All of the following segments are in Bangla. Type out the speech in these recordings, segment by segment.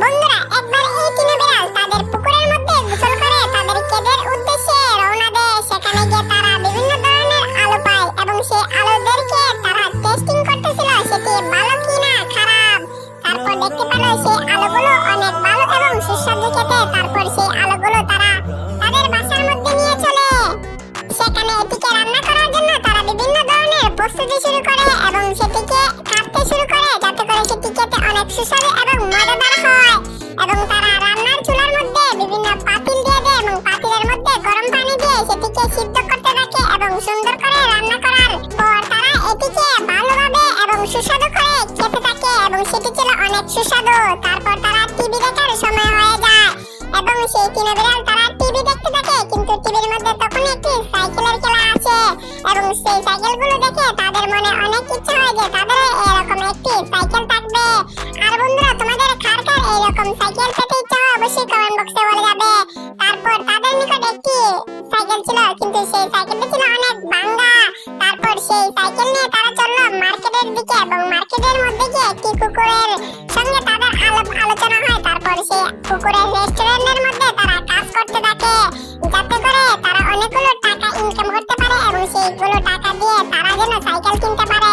বন্ধুরা, একবার এই তিনে বিড়াল তাদের পুকুরের মধ্যে গোসল করে তাদের কেদের উদ্দেশ্যে রওনা দেয়। সেখানে গিয়ে তারা বিভিন্ন ধরনের আলো পায় এবং সেই আলোদেরকে তারা টেস্টিং করতেছিল সেটি ভালো কিনা খারাপ। তারপর দেখতে পেল সেই আলোগুলো অনেক ভালো এবং সুস্বাদু খেতে। তারপর সেই আলোগুলো তারা তাদের বাসার মধ্যে নিয়ে চলে। সেখানে এটিকে রান্না করার জন্য তারা বিভিন্ন ধরনের প্রস্তুতি শুরু করে এবং সেটিকে কাটতে শুরু করে। যাতে করে সেটি খেতে অনেক সুস্বাদু সুন্দর করে রান্না করার পর তারা এটিকে ভালোভাবে এবং সুস্বাদু করে খেতে থাকে এবং সেটি ছিল অনেক সুস্বাদু। তারপর তারা টিভি দেখার সময় হয়ে যায় এবং সেই তিন বিড়াল তারা টিভি দেখতে থাকে, কিন্তু টিভির মধ্যে তখন একটি সাইকেলের খেলা আছে এবং সেই সাইকেলগুলো দেখে তাদের মনে অনেক ইচ্ছা হয় যে তাদের এরকম একটি সাইকেল থাকবে। আর বন্ধুরা, তোমাদের কার কার এরকম সাইকেল পেতে ইচ্ছা হয় অবশ্যই কমেন্ট বক্সে বলে যাবে। তারপর তাদের নিকট একটি সাইকেল ছিল, কিন্তু সেই সাইকেলটি ছিল অনেক সেই সাইকেল নিয়ে তারা চলল মার্কেটের দিকে এবং মার্কেটের মধ্যে গিয়ে একটি কুকুরের সঙ্গে তাদের আলাপ আলোচনা হয়। তারপর সেই কুকুরের রেস্টুরেন্টের মধ্যে তারা কাজ করতে থাকে। যাতে করে তারা অনেকগুলো টাকা ইনকাম করতে পারে এবং সেইগুলো টাকা দিয়ে তারা যেন সাইকেল কিনতে পারে।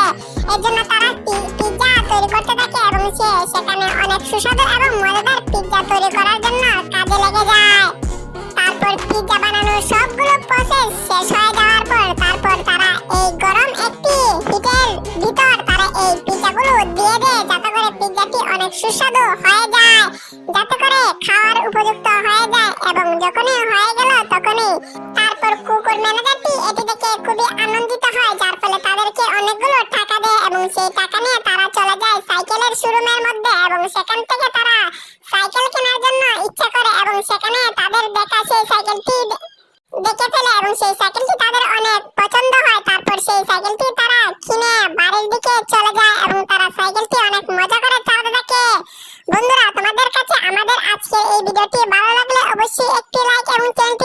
এর জন্য তারা পিৎজা তৈরি করতে থাকে এবং সে, সেখানে অনেক সুস্বাদু এবং মজাদার পিৎজা তৈরি করার সুস্বাদু হয়ে যায়। যাতে করে খাওয়ার উপযুক্ত হয়ে যায় এবং যখনই হয়ে গেল তখনই তারপর কুকুর ম্যানেজারটি এটি দেখে খুবই আনন্দিত হয়, যার ফলে তাদেরকে অনেকগুলো টাকা দেয় এবং সেই টাকা নিয়ে তারা চলে যায় সাইকেলের শোরুমের মধ্যে এবং সেখান থেকে তারা সাইকেল কেনার জন্য ইচ্ছা করে এবং সেখানে তাদের দেখা সেই সাইকেলটি দেখে ফেলে এবং সেই সাইকেলটি তাদের অনেক পছন্দ হয়। তারপর সেই সাইকেলটি তারা কিনে বাড়ির দিকে চলে যায় এবং তারা সাইকেলটি অনেক মজা করে চালাতে থাকে বন্ধুরা তোমাদের কাছে আমাদের আজকের এই ভিডিওটি ভালো লাগলে অবশ্যই একটি লাইক এবং চ্যানেলটি